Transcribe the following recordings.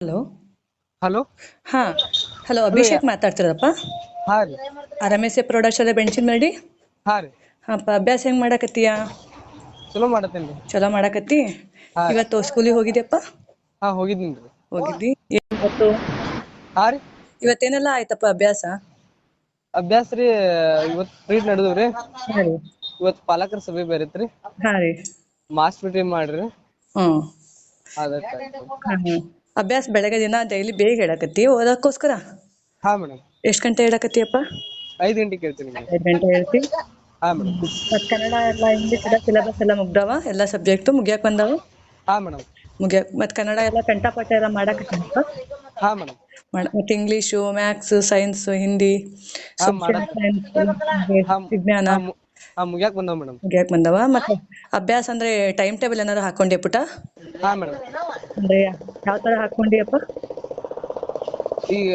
Hello? Hello? ಹಾ hello Abhishek ಮಾತಾಡ್ತಿರಪ್ಪ ಹಾ ರೀ. ರಮೇಶ್ ಪ್ರಾಡಕ್ಟ್ಸ್ ಅಲ್ಲೇ ಬೆಂಚಿನ ಮಾಡಿ ಹಾ ರೀ. ಹಾಪ ಅಭ್ಯಾಸ ಹೆಂಗ್ ಮಾಡಕತ್ತೀಯ? ಚಲೋ ಮಾಡತ್ತೇನ್ರಿ ಚಲೋ ಮಾಡಕತ್ತಿ? ಹಾ. ಇವತ್ತು ಸ್ಕೂಲಿಗೆ ಹೋಗಿದ್ಯಪ್ಪ? ಹಾ ರೀ. ಹೋಗಿದ್ದಿ? ಏನ್ ಇವತ್ತು? ಹಾ ರೀ. ಇವತ್ತೇನೆಲ್ಲ ಆಯ್ತಪ್ಪ ಅಭ್ಯಾಸ? ಅಭ್ಯಾಸ ರೀ ಇವತ್ ಪ್ರೀಡ್ ನಡೆದವ್ರಿ ಹಾ ರೀ. ಇವತ್ ಪಾಲಕರ ಸಭೆ ಬೇರೆತ್ರಿ ಹಾ ರೀ. ಮಾಸ್ ಮೀಟಿಂಗ್ ಮಾಡ್ರಿ. ಹ್ಮ್. ಅದಕ್ಕ ಹಾ. ಅಭ್ಯಾಸ ಬೆಳಗ್ಗೆ ದಿನ ಡೈಲಿ ಬೇಗ ಹೇಳಕತ್ತಿ ಓದಕ್ಕೋಸ್ಕರ? ಹಾ ಮೇಡಮ್ ಎಷ್ಟ್ ಗಂಟೆ ಹೇಳಕತ್ತಿಯಪ್ಪ? ಐದ್ ಗಂಟೆಗೆ ಹೇಳ್ತೀನಿ ಮೇಡಮ್ ಐದ್ ಗಂಟೆ ಹೇಳ್ತಿ? ಹಾ ಮೇಡಮ್ ಮತ್ ಕನ್ನಡ ಎಲ್ಲ ಇಂಗ್ಲಿಷ್ ಎಲ್ಲ ಸಿಲೆಬಸ್ ಎಲ್ಲ ಮುಗ್ದಾವ? ಎಲ್ಲ ಸಬ್ಜೆಕ್ಟ್ ಮುಗಿಯಕ್ ಬಂದಾವ? ಹಾ ಮೇಡಮ್ ಮುಗಿಯಕ್ ಮತ್ ಕನ್ನಡ ಎಲ್ಲ ಕಂಠಪಾಠ ಎಲ್ಲ ಮಾಡಕತ್ತಪ್ಪ ಹಾ ಮೇಡಮ್ ಮತ್ತೆ ಇಂಗ್ಲಿಷು ಮ್ಯಾಥ್ಸ್ ಸೈನ್ಸ್ ಹಿಂದಿ ಹಾ, social ಮಾಡಕ್- science, ಹಾ ವಿಜ್ಞಾನ. ಹಾ, ಮು- ಹಾ ಮುಗ್ಯಾಕ್ ಬಂದಾವ ಮೇಡಮ್ ಮುಗಿಯಕ್ ಬಂದವ. ಮತ್ತೆ ಅಭ್ಯಾಸ ಅಂದ್ರೆ ಟೈಮ್ ಟೇಬಲ್ ಏನಾದ್ರು ಹಾಕೊಂಡೆ ಪುಟ? ಹಾ ಮೇಡಮ್ ಅಂದ್ರೆ ಯಾವ ತರ ಹಾಕೊಂಡಿಯಪ್ಪ? ಈಗ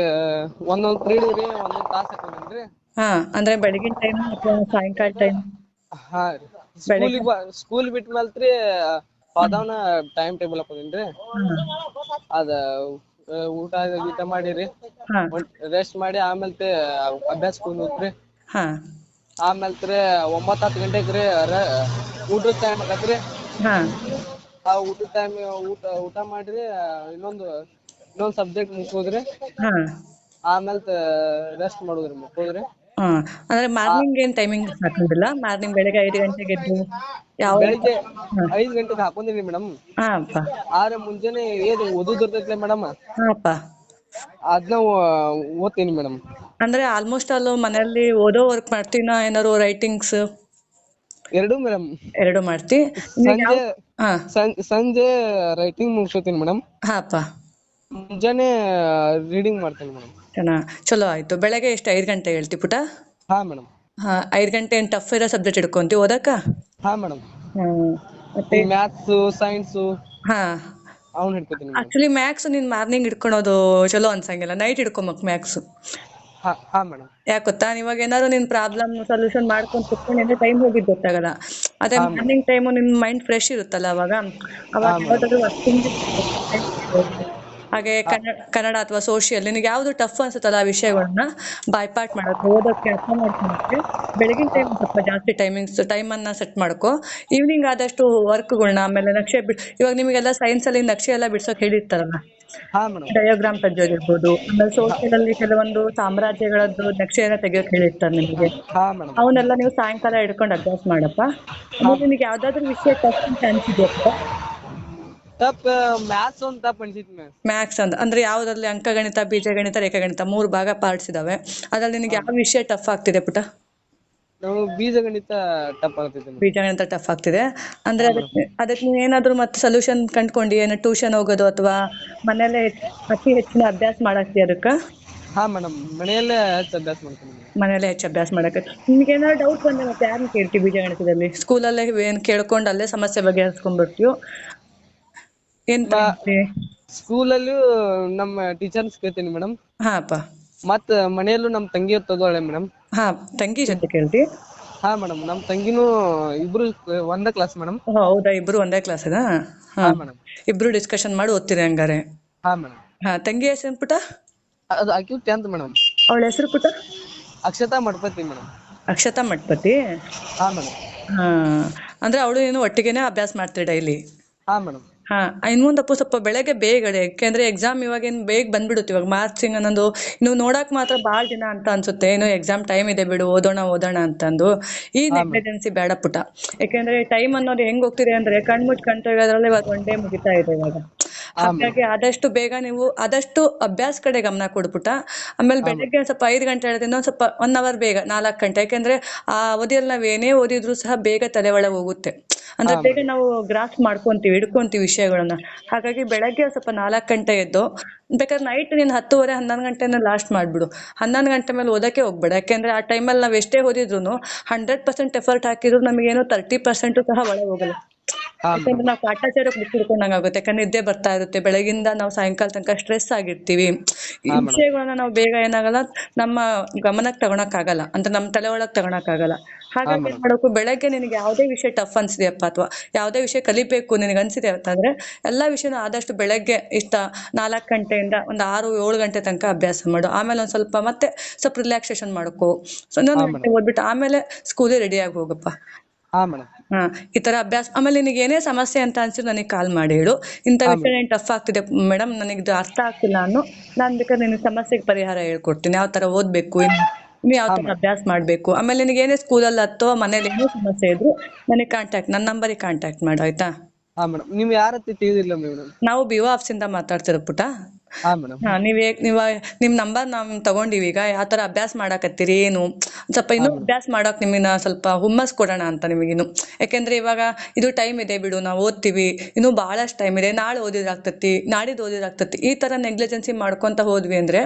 ಒಂದೊಂದ್ ರೀ ಒಂದೊಂದ್ ತಾಸ್ ಹಾಕೊಂಡ್ರಿ ಹಾ ಅಂದ್ರೆ ಬೆಳಗಿನ ಟೈಮ್ ಅಥವಾ ಸಾಯಂಕಾಲ ಟೈಮ್ ಹಾ ರೀ. ಸ್ಕೂಲ್ ಬಿಟ್ಟ ಮೇಲ್ತ್ರಿ ಪಾದವನ ಟೈಮ್ ಟೇಬಲ್ ಹಾಕೊಂಡೇನ್ರಿ. ಅದ ಊಟ ಗೀಟ ಮಾಡಿರಿ. ಹಾ. ರೆಸ್ಟ್ ಮಾಡಿ ಆಮೇಲೆ ಅಭ್ಯಾಸ ಕುಂದ್ರಿ ಹಾ. ಆಮೇಲೆ ಒಂಬತ್ತು ಹತ್ತು ಗಂಟೆಗೆ ರೀ ಊಟದ ಟೈಮ್ ಆಗತ್ರಿ ಹಾ. ಆ ಊಟದ ಟೈಮ್ ಊಟ ಊಟ ಮಾಡ್ರಿ ಇನ್ನೊಂದು ಇನ್ನೊಂದು ಸಬ್ಜೆಕ್ಟ್ ಮುಗ್ಸೋದ್ರಿ ಹಾ. ಆಮೇಲೆ ರೆಸ್ಟ್ ಮಾಡೋದ್ರಿ ಮುಗ್ಸೋದ್ರಿ ಹಾ. ಅಂದ್ರೆ ಮಾರ್ನಿಂಗ್ ಏನ್ ಟೈಮಿಂಗ್ ಹಾಕೊಂಡಿಲ್ಲ ಮಾರ್ನಿಂಗ್ ಬೆಳಗ್ಗೆ ಐದು ಗಂಟೆಗೆ ಎದ್ದು ಯಾವ ಬೆಳಿಗ್ಗೆ. ಐದ್ ಗಂಟೆಗೆ ಹಾಕೊಂಡಿರಿ ಮೇಡಮ್ ಹಾ ಅಪ್ಪ. ಆದ್ರೆ ಮುಂಜಾನೆ ಏನ್ ಓದುದ್ ಇರ್ತೈತ್ಲೆ ಮೇಡಮ್ ಹಾ ಅಪ್ಪ. ಅದ್ನ ಓದ್ತೀನಿ ಮೇಡಮ್ ಅಂದ್ರೆ ಆಲ್ಮೋಸ್ಟ್ ಅಲ್ಲೂ ಮನೆಯಲ್ಲಿ ಓದೋ ವರ್ಕ್ ಮಾಡ್ತೀನಾ? ಏನಾರು ರೈಟಿಂಗ್ಸ್ ಎರಡು ಮೇಡಮ್. ಎರಡು ಮಾಡ್ತಿ. ಸಂಜೆ ಹಾ. ಸಂ- ಸಂಜೆ ರೈಟಿಂಗ್ ಮುಗಿಸ್ತೀನಿ ಮೇಡಮ್. ಹಾಪ ಮುಂಜಾನೆ ರೀಡಿಂಗ್ ಮಾಡ್ತೀನಿ ಮೇಡಮ್. ಚಲೋ ಆಯ್ತು. ಬೆಳಗ್ಗೆ ಎಷ್ಟು? ಐದು ಗಂಟೆ ಹೇಳ್ತಿ ಪುಟ? ಹಾ ಮೇಡಮ್. ಹಾ ಐದು ಗಂಟೆ ಏನ್ ಟಫ್ ಇರೋ ಸಬ್ಜೆಕ್ಟ್ ಹಿಡ್ಕೊಂತಿ ಓದಕ್ಕ? ಹಾ ಮೇಡಮ್. ಮತ್ತೆ? ಮ್ಯಾಥ್ಸ್ ಸೈನ್ಸ್ ಹಾ. ಅವ್ನ್ ಹಿಡ್ಕೊತೀನಿ ಮೇಡಮ್. ಆಕ್ಚುಲಿ ಮ್ಯಾಕ್ಸ್ ನೀನ್ ಮಾರ್ನಿಂಗ್ ಹಿಡ್ಕೊಳೋದು ಚಲೋ ಅನ್ಸಂಗಿಲ್ಲ. ನೈಟ್ ಹಿಡ್ಕೊಂಬಕ್ ಮ್ಯಾಕ್ಸ್ ಹಾ ಹಾ ಮೇಡಮ್ ಯಾಕೆ ಗೊತ್ತಾ? ಇವಾಗ ಏನಾದ್ರು ನಿನ್ ಪ್ರಾಬ್ಲಮ್ ಸೊಲ್ಯೂಷನ್ ಮಾಡ್ಕೊಂಡ್ ಕುತ್ಕೊಂಡ್ರೆ ಟೈಮ್ ಹೋಗಿದ್ ಗೊತ್ತಾಗಲ್ಲ. ಅದೇ ಮಾರ್ನಿಂಗ್ ಟೈಮು ನಿನ್ ಮೈಂಡ್ ಫ್ರೆಶ್ ಇರುತ್ತಲ್ಲ ಅವಾಗ? ಅವಾಗ ಯಾವ್ದಾದ್ರು working ಹಾಗೆ ಕನ್ನಡ ಕನ್ನಡ ಅಥವಾ ಸೋಷಿಯಲ್ ನಿನಗೆ ಯಾವುದು ಟಫ್ ಅನ್ಸುತ್ತಲ್ಲ ಆ ವಿಷಯಗಳನ್ನ ಬಾಯ್ಪಾಟ್ ಮಾಡೋಕೆ ಓದೋಕೆ ಅರ್ಥ ಮಾಡ್ಕೊಳಕ್ಕೆ ಬೆಳಗಿನ ಟೈಮ್ ಸ್ವಲ್ಪ ಜಾಸ್ತಿ ಟೈಮಿಂಗ್ಸ್ ಟೈಮ್ ಅನ್ನ ಸೆಟ್ ಮಾಡ್ಕೊ. ಈವ್ನಿಂಗ್ ಆದಷ್ಟು ವರ್ಕ್ಗಳನ್ನ ಆಮೇಲೆ ನಕ್ಷೆ ಬಿಡ್ ಇವಾಗ ನಿಮಗೆಲ್ಲ ಸೈನ್ಸ್ ಅಲ್ಲಿ ನಕ್ಷೆ ಎಲ್ಲ ಬಿಡ್ಸೋಕೆ ಹೇಳಿರ್ತಾರಲ್ಲ? ಡಯೋಗ್ರಾಮ್ ತೆಗಿಯೋದಿರ್ಬೋದು ಆಮೇಲೆ ಸೋಷಿಯಲ್ ಅಲ್ಲಿ ಕೆಲವೊಂದು ಸಾಮ್ರಾಜ್ಯಗಳದ್ದು ನಕ್ಷೆಯನ್ನ ತೆಗಿಯೋಕ್ ಹೇಳಿರ್ತಾರೆ ನಿಮಗೆ. ಅವನ್ನೆಲ್ಲ ನೀವು ಸಾಯಂಕಾಲ ಹಿಡ್ಕೊಂಡು ಅಭ್ಯಾಸ ಮಾಡಪ್ಪ. ನಿನಗೆ ಯಾವ್ದಾದ್ರು ವಿಷಯ ಟಫ್ ಅಂತ ಅನ್ಸಿದ್ಯಪ್ಪ ತಪ್ಪ ಮ್ಯಾಥ್ಸ್ ಒಂದು ತಪ್ಪ ಅನ್ಸಿತ್ತು ಮ್ಯಾಮ್ ಮ್ಯಾಥ್ಸ್ ಅಂತ ಅಂದ್ರೆ ಯಾವ್ದ್ರಲ್ಲಿ ಅಂಕಗಣಿತ ಬೀಜಗಣಿತ ರೇಖಾಗಣಿತ ಮೂರು ಭಾಗ ಪಾರ್ಟ್ಸ್ ಇದಾವೆ ಅದ್ರಲ್ಲಿ ನಿನಗೆ ಯಾವ ವಿಷಯ ಟಫ್ ಆಗ್ತಿದೆ ಪುಟ ನಾವು ಬೀಜಗಣಿತ ಟಫ್ ಆಗ್ತೈತೆ ಬೀಜಗಣಿತ ಟಫ್ ಆಗ್ತಿದೆ. ಅಂದ್ರೆ ಅದಕ್ಕೆ ಅದಕ್ಕೆ ನೀವ್ ಏನಾದ್ರು ಮತ್ತೆ ಸೊಲ್ಯೂಷನ್ ಕಂಡ್ಕೊಂಡು ಏನು ಟ್ಯೂಷನ್ ಹೋಗೋದು ಅಥವಾ ಮನೇಲೆ ಅತಿ ಹೆಚ್ಚಿನ ಅಭ್ಯಾಸ ಮಾಡಾಕ್ತಿ ಅದಕ್ಕ? ಹಾ ಮೇಡಮ್ ಮನೆಯಲ್ಲೇ ಹೆಚ್ಚು ಅಭ್ಯಾಸ ಮಾಡ್ತೀನಿ ಮನೆಯಲ್ಲೇ ಮನೇಲೆ ಹೆಚ್ಚು ಅಭ್ಯಾಸ ಮಾಡಕ್ಕೆ. ನಿಮ್ಗೆ ಏನಾದ್ರು ಡೌಟ್ ಬಂದ್ರೆ ಮತ್ತೆ ಯಾರನ್ನ ಕೇಳ್ತೀವಿ ಬೀಜಗಣಿತದಲ್ಲಿ? ಸ್ಕೂಲಲ್ಲೇ ಏನ್ ಕೇಳ್ಕೊಂಡು ಅಲ್ಲೇ ಸಮಸ್ಯೆ ಬಗೆಹರಿಸ್ಕೊಂಡ್ಬಿಡ್ತೀವಿ ಏನ್ ತಗೊಂತಿ? ಸ್ಕೂಲಲ್ಲೂ ನಮ್ಮ ಟೀಚರ್ಸ್ ಕೇಳ್ತೀನಿ ಮೇಡಮ್ ಹಾ ಅಪ್ಪ. ಮತ್ ಮನೆಯಲ್ಲೂ ನಮ್ ತಂಗಿ ತಗೋಳೆ ಮೇಡಮ್ ಹಾ ತಂಗಿ ಜೊತೆ ಕೇಳ್ತಿ? ಹಾ ಮೇಡಮ್ ನಮ್ ತಂಗಿನೂ ಇಬ್ರು ಒಂದೇ ಕ್ಲಾಸ್ ಮೇಡಮ್ ಹೌದಾ? ಇಬ್ರು ಒಂದೇ ಕ್ಲಾಸ್ ಹಾ. ಹಾ ಮೇಡಮ್ ಇಬ್ರು ಡಿಸ್ಕಷನ್ ಮಾಡಿ ಓದ್ತೀರಿ ಹಂಗಾರೆ? ಹಾ ಮೇಡಮ್ ಹಾ ತಂಗಿ ಹೆಸರು ಪುಟ ಅದು ಆಕ್ಯೂ ಟೆಂತ್ ಮೇಡಮ್ ಅವಳ ಹೆಸರು ಪುಟ ಅಕ್ಷತಾ ಮಠಪತಿ ಮೇಡಮ್ ಅಕ್ಷತಾ ಮಠಪತಿ? ಹಾ ಮೇಡಮ್ ಹಾ. ಅಂದ್ರೆ ಅವಳು ಏನು ಒಟ್ಟಿಗೆನೆ ಅಭ್ಯಾಸ ಮಾಡ್ತೀರಿ ಡೈಲಿ ಹಾ ಮೇಡಮ್ ಹಾ ಇನ್ ಮುಂದಪ್ಪು ಸ್ವಲ್ಪ ಬೆಳಗ್ಗೆ ಬೇಗ ಯಾಕೆಂದ್ರೆ ಎಕ್ಸಾಮ್ ಇವಾಗ ಏನ್ ಬೇಗ ಬಂದ್ಬಿಡುತ್ತೆ ಇವಾಗ ಮಾರ್ಚ್ ಮಾರ್ಕ್ಸಿಂಗ್ ಅನ್ನೋದು ಇನ್ನು ನೋಡಕ್ ಮಾತ್ರ ಬಾಳ್ ದಿನ ಅಂತ ಅನ್ಸುತ್ತೆ ಏನು ಎಕ್ಸಾಮ್ ಟೈಮ್ ಇದೆ ಬಿಡು ಓದೋಣ ಓದೋಣ ಅಂತಂದು. ಈ ನೆಗ್ಲಿಜೆನ್ಸಿ ಬೇಡ ಪುಟ. ಯಾಕೆಂದ್ರೆ ಟೈಮ್ ಅನ್ನೋದು ಹೆಂಗ್ ಹೋಗ್ತಿದೆ ಅಂದ್ರೆ ಕಣ್ಮುಚ್ ಕಣ್ ತೆಗೆಯೋದ್ರಲ್ಲಿ ಇವಾಗ ಒನ್ ಡೇ ಮುಗಿತಾ ಇದೆ ಇವಾಗ. ಹಾಗಾಗಿ ಆದಷ್ಟು ಬೇಗ ನೀವು ಆದಷ್ಟು ಅಭ್ಯಾಸ ಕಡೆ ಗಮನ ಕೊಡ್ಬಿಟ್ಟ ಆಮೇಲೆ ಬೆಳಗ್ಗೆ ಒಂದ್ ಸ್ವಲ್ಪ ಐದು ಗಂಟೆ ಹೇಳಿದ್ರೆ ಒಂದ್ ಸ್ವಲ್ಪ ಒನ್ ಅವರ್ ಬೇಗ ನಾಲ್ಕು ಗಂಟೆ ಯಾಕೆಂದ್ರೆ ಆ ಅವಧಿಯಲ್ಲಿ ನಾವ್ ಏನೇ ಓದಿದ್ರು ಸಹ ಬೇಗ ತಲೆ ಒಳಗೆ ಹೋಗುತ್ತೆ. ಅಂದ್ರೆ ಬೇಗ ನಾವು ಗ್ರಾಸ್ ಮಾಡ್ಕೊಂತೀವಿ ಹಿಡ್ಕೊಂತೀವಿ ವಿಷಯಗಳನ್ನ. ಹಾಗಾಗಿ ಬೆಳಗ್ಗೆ ಸ್ವಲ್ಪ ನಾಲ್ಕು ಗಂಟೆ ಎದ್ದು ಬೇಕಾದ್ರೆ ನೈಟ್ ನೀನ್ ಹತ್ತುವರೆ ಹನ್ನೊಂದು ಗಂಟೆನ ಲಾಸ್ಟ್ ಮಾಡ್ಬಿಡು. ಹನ್ನೊಂದು ಗಂಟೆ ಮೇಲೆ ಓದಕ್ಕೆ ಹೋಗ್ಬೇಡ. ಯಾಕೆಂದ್ರೆ ಆ ಟೈಮಲ್ಲಿ ನಾವ್ ಎಷ್ಟೇ ಓದಿದ್ರು ಹಂಡ್ರೆಡ್ ಪರ್ಸೆಂಟ್ ಎಫರ್ಟ್ ಹಾಕಿದ್ರು ನಮಗೇನೋ ತರ್ಟಿ ಪರ್ಸೆಂಟ್ ಸಹ ಒಳಗೆ ಹೋಗಲ್ಲ. ಯಾಕಂದ್ರೆ ನಾವು ಕಾಟಾಚಾರಕ್ಕೆ ಹಿಡ್ಕೊಂಡಂಗ್ ಆಗುತ್ತೆ. ಯಾಕಂದ್ರೆ ನಿದ್ದೆ ಬರ್ತಾ ಇರುತ್ತೆ. ಬೆಳಗಿಂದ ನಾವು ಸಾಯಂಕಾಲ ತನಕ ಸ್ಟ್ರೆಸ್ ಆಗಿರ್ತೀವಿ. ಈ ವಿಷಯಗಳನ್ನ ನಾವು ಬೇಗ ಏನಾಗಲ್ಲ. ನಮ್ಮ ಗಮನಕ್ಕೆ ತಗೊಳಕ್ಕಾಗಲ್ಲ ಅಂದ್ರೆ ನಮ್ಮ ತಲೆ ಒಳಗ್ ತಗೊಳಕ್ಕಾಗಲ್ಲ ಹಾಗಾಗಿ ಏನ್ ಮಾಡ್ಬೇಕು ಬೆಳಗ್ಗೆ ನಿನಗೆ ಯಾವುದೇ ವಿಷಯ ಟಫ್ ಅನ್ಸಿದೆಯಪ್ಪ ಅಥವಾ ಯಾವುದೇ ವಿಷಯ ಕಲಿಬೇಕು ನಿನಗೆ ಅನ್ಸಿದೆ ಅಂತಂದ್ರೆ ಎಲ್ಲಾ ವಿಷಯನ ಆದಷ್ಟು ಬೆಳಗ್ಗೆ ಇಷ್ಟ ನಾಲ್ಕು ಗಂಟೆಯಿಂದ ಒಂದು ಆರು ಏಳು ಗಂಟೆ ತನಕ ಅಭ್ಯಾಸ ಮಾಡು. ಆಮೇಲೆ ಒಂದ್ ಸ್ವಲ್ಪ ಮತ್ತೆ ಸ್ವಲ್ಪ ರಿಲ್ಯಾಕ್ಸೇಷನ್ ಮಾಡ್ಕೋ. ಇನ್ನೊಂದು ಗಂಟೆ ಓದ್ಬಿಟ್ಟು ಆಮೇಲೆ ಸ್ಕೂಲಿಗೆ ರೆಡಿ ಆಗಿ ಹೋಗಪ್ಪ. ಹಾ ಮೇಡಮ್ ಹಾ ಈ ತರ ಅಭ್ಯಾಸ ಆಮೇಲೆ ನಿನಗೆ ಏನೇ ಸಮಸ್ಯೆ ಅಂತ ಅನ್ಸಿದ್ರು ನನಗೆ ಕಾಲ್ ಮಾಡಿ ಹೇಳು. ಇಂಥ ವಿಷಯ ಏನ್ ಟಫ್ ಆಗ್ತಿದೆ. ಮೇಡಮ್ ನನಗೆ ಇದು ಅರ್ಥ ಆಗ್ತಿಲ್ಲ ಅನ್ನು ನಾನ್ ಬೇಕಾದ್ರೆ ನಿನ್ನ ಸಮಸ್ಯೆಗೆ ಪರಿಹಾರ ಹೇಳ್ಕೊಡ್ತೀನಿ. ಯಾವ ತರ ಓದ್ಬೇಕು ನೀವು ಯಾವ ತರ ಅಭ್ಯಾಸ ಮಾಡ್ಬೇಕು. ಆಮೇಲೆ ನಿನಗೆ ಏನೇ ಸ್ಕೂಲಲ್ಲಿ ಅಥವಾ ಮನೇಲಿ ಏನೇ ಸಮಸ್ಯೆ ಇದ್ರು ನನಗೆ ಕಾಂಟ್ಯಾಕ್ಟ್ ನನ್ನ ನಂಬರಿಗೆ ಕಾಂಟ್ಯಾಕ್ಟ್ ಮಾಡು ಆಯ್ತಾ? ಹಾ ಮೇಡಮ್ ನಿಮ್ ಯಾರತ್ತಿ ತಿಳಿದಿಲ್ಲ ಮೇಡಮ್ ನಾವು ಆಫೀಸಿಂದ ಮಾತಾಡ್ತಿರೋ ಪುಟ. ಹಾ ಮೇಡಮ್ ಹಾ ನೀವ್ ಹೇಗ್ ನೀವ ನಿಮ್ ನಂಬರ್ ನಾವ್ ತಗೊಂಡಿವಿ ಈಗ ಯಾವ ತರ ಅಭ್ಯಾಸ ಮಾಡಾಕತ್ತೀರಿ ಏನು? ಸ್ವಲ್ಪ ಇನ್ನೂ ಅಭ್ಯಾಸ ಮಾಡಕ್ ನಿಮಗಿನ ಸ್ವಲ್ಪ ಹುಮ್ಮಸ್ ಕೊಡೋಣ ಅಂತ ನಿಮಗಿನ್ನು. ಯಾಕೆಂದ್ರೆ ಇವಾಗ ಇದು ಟೈಮ್ ಇದೆ ಬಿಡು ನಾವು ಓದ್ತೀವಿ ಇನ್ನು ಬಹಳಷ್ಟು ಟೈಮ್ ಇದೆ ನಾಳೆ ಓದಿದ್ರಾಗ್ತತಿ ನಾಡಿದ್ದು ಓದಿದ್ರಾಗ್ತತಿ ಈ ತರ ನೆಗ್ಲಿಜೆನ್ಸಿ ಮಾಡ್ಕೊಂತ ಹೋದ್ವಿ ಅಂದ್ರೆ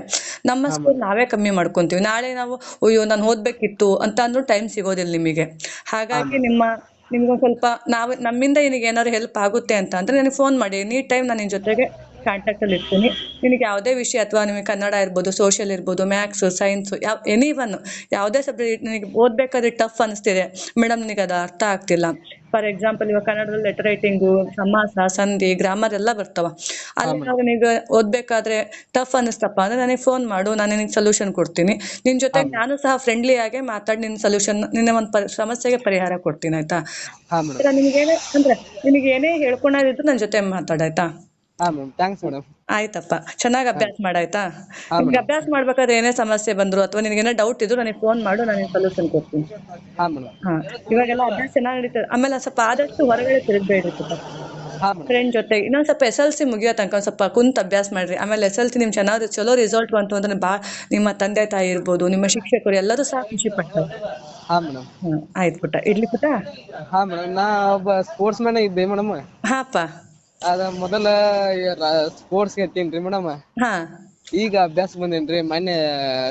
ನಮ್ಮ ಸ್ಕೂಲ್ ನಾವೇ ಕಮ್ಮಿ ಮಾಡ್ಕೊಂತೀವಿ. ನಾಳೆ ನಾವು ಅಯ್ಯೋ ನಾನು ಓದ್ಬೇಕಿತ್ತು ಅಂತ ಅಂದ್ರೂ ಟೈಮ್ ಸಿಗೋದಿಲ್ಲ ನಿಮಗೆ. ಹಾಗಾಗಿ ನಿಮ್ಮ ನಿಮ್ಗೊಂದ್ ಸ್ವಲ್ಪ ನಾವು ನಮ್ಮಿಂದ ಏನಾದ್ರು ಹೆಲ್ಪ್ ಆಗುತ್ತೆ ಅಂತ ಅಂದ್ರೆ ನನಗೆ ಫೋನ್ ಮಾಡಿ ನೀಟ್ ಟೈಮ್ ನಾನು ನಿನ್ ಜೊತೆಗೆ ಕಾಂಟ್ಯಾಕ್ಟ್ ಅಲ್ಲಿ ಇರ್ತೀನಿ. ನಿನಗೆ ಯಾವುದೇ ವಿಷಯ ಅಥವಾ ನಿಮಗೆ ಕನ್ನಡ ಇರ್ಬೋದು ಸೋಷಿಯಲ್ ಇರ್ಬೋದು ಮ್ಯಾಥ್ಸ್ ಸೈನ್ಸ್ ಯಾವ ಎನಿ ಒನ್ ಯಾವುದೇ ಸಬ್ಜೆಕ್ಟ್ ನಿನಗೆ ಓದ್ಬೇಕಾದ್ರೆ ಟಫ್ ಅನಿಸ್ತಿದೆ. ಮೇಡಮ್ ನಿನಗೆ ಅದು ಅರ್ಥ ಆಗ್ತಿಲ್ಲ. ಫಾರ್ ಎಕ್ಸಾಂಪಲ್ ಇವಾಗ ಕನ್ನಡದಲ್ಲಿ ಲೆಟರ್ ರೈಟಿಂಗು ಸಮಾಸ ಸಂಧಿ ಗ್ರಾಮರ್ ಎಲ್ಲ ಬರ್ತಾವ. ಅಲ್ಲಿ ನಾವು ನಿನಗೆ ಓದ್ಬೇಕಾದ್ರೆ ಟಫ್ ಅನಿಸ್ತಪ್ಪ ಅಂದ್ರೆ ನನಗೆ ಫೋನ್ ಮಾಡು ನಾನು ನಿನಗೆ ಸೊಲ್ಯೂಷನ್ ಕೊಡ್ತೀನಿ. ನಿನ್ ಜೊತೆ ನಾನು ಸಹ ಫ್ರೆಂಡ್ಲಿ ಆಗಿ ಮಾತಾಡಿ ನಿನ್ನ ಸೊಲ್ಯೂಷನ್ ನಿನ್ನ ಒಂದು ಸಮಸ್ಯೆಗೆ ಪರಿಹಾರ ಕೊಡ್ತೀನಿ ಆಯ್ತಾ? ನಿನಗೇನೇ ಅಂದ್ರೆ ನಿನಗೆ ಏನೇ ಹೇಳ್ಕೊಳೋದಿದ್ರು ನನ್ನ ಜೊತೆ ಮಾತಾಡಾಯ್ತಾ ಹಾ ಥ್ಯಾಂಕ್ಸ್ ಮೇಡಮ್ ಆಯ್ತಪ್ಪ ಚೆನ್ನಾಗಿ ಅಭ್ಯಾಸ ಮಾಡಾಯ್ತಾ? ನಿಮ್ಗೆ ಅಭ್ಯಾಸ ಮಾಡ್ಬೇಕಾದ್ರೆ ಏನೇ ಸಮಸ್ಯೆ ಬಂದ್ರು ಅಥವಾ ನಿನಗೇನೋ ಡೌಟ್ ಇದ್ರು ನನಗೆ ಫೋನ್ ಮಾಡು ನಾನು ಸೊಲ್ಯೂಷನ್ ಕೊಡ್ತೀನಿ. ಹಾ ಮೇಡಮ್ ಹಾ ಇವಾಗೆಲ್ಲ ಅಭ್ಯಾಸ ಚೆನ್ನಾಗಿ ನಡೀತದೆ ಆಮೇಲೆ ಸ್ವಲ್ಪ ಆದಷ್ಟು ಹೊರಗಡೆ ತಿರುಗಬೇಡ್ರಿ ಹಾ ಮೇಡಮ್ ಫ್ರೆಂಡ್ ಜೊತೆ ಇನ್ನೊಂದ್ ಸ್ವಲ್ಪ ಎಸ್ ಎಲ್ ಸಿ ಮುಗಿಯೋ ತನಕ ಒಂದ್ ಸ್ವಲ್ಪ ಕುಂತ ಅಭ್ಯಾಸ ಮಾಡ್ರಿ. ಆಮೇಲೆ ಎಸ್ ಎಲ್ ಸಿ ನಿಮ್ ಚೆನ್ನಾಗಿ ಚಲೋ ರಿಸಲ್ಟ್ ಬಂತು ಅಂದ್ರೆ ಬಾ ನಿಮ್ಮ ತಂದೆ ತಾಯಿ ಇರ್ಬೋದು ನಿಮ್ಮ ಶಿಕ್ಷಕರು ಎಲ್ಲರೂ ಸಹ ಖುಷಿ ಪಡ್ತಾರೆ. ಹಾ ಮೇಡಮ್ ಹ್ಮ್ ಆಯ್ತು ಪುಟ್ಟ. ಇಡ್ಲಿ ಪುಟ್ಟ? ಹಾ ಮೇಡಮ್ ನಾ ಒಬ್ಬ ಸ್ಪೋರ್ಟ್ಸ್ ಮ್ಯಾನ್ ಇದ್ದೆ ಮೇಡಮ್ ಹಾಪ್ಪ. ಅದ ಮೊದಲ ಸ್ಪೋರ್ಟ್ಸ್ ಗೆತ್ತೀನ್ರಿ ಮೇಡಮ್ ಹಾ. ಈಗ ಅಭ್ಯಾಸ ಬಂದೇನ್ರಿ ಮೊನ್ನೆ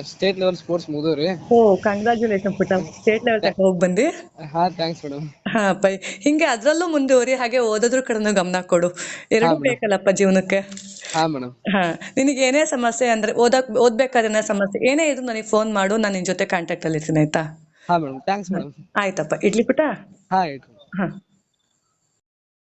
ಸ್ಟೇಟ್ ಲೆವೆಲ್ ಸ್ಪೋರ್ಟ್ಸ್ ಮುಗಿದ್ರಿ ಓ ಕಂಗ್ರಾಚುಲೇಷನ್ ಪುಟ ಸ್ಟೇಟ್ ಲೆವೆಲ್ ತನಕ ಹೋಗಿ ಬಂದಿ? ಹಾ ಥ್ಯಾಂಕ್ಸ್ ಮೇಡಮ್ ಹಾ ಪೈ ಹಿಂಗೆ ಅದ್ರಲ್ಲೂ ಮುಂದುವರಿ ಹಾಗೆ ಓದೋದ್ರ ಕಡೆನೂ ಗಮನ ಕೊಡು. ಎರಡು ಬೇಕಲ್ಲಪ್ಪ ಜೀವನಕ್ಕೆ? ಹಾ ಮೇಡಮ್ ಹಾ ನಿನಗೆ ಏನೇ ಸಮಸ್ಯೆ ಅಂದ್ರೆ ಓದಕ್ ಓದ್ಬೇಕಾದ್ರೆ ಏನೇ ಸಮಸ್ಯೆ ಏನೇ ಇದ್ರು ನನಗೆ ಫೋನ್ ಮಾಡು ನಾನು ನಿನ್ ಜೊತೆ ಕಾಂಟ್ಯಾಕ್ಟ್ ಅಲ್ಲಿ ಇರ್ತೀನಿ ಆಯ್ತಾ? ಹಾ ಮೇಡಮ್ ಥ್ಯಾಂಕ್ಸ್ ಮೇಡಮ್ ಆಯ್ತಪ್ಪ ಇಡ್ಲಿ ಪುಟ್ಟ ಹಾ ಇಡ್ಲಿ. ಹಾ.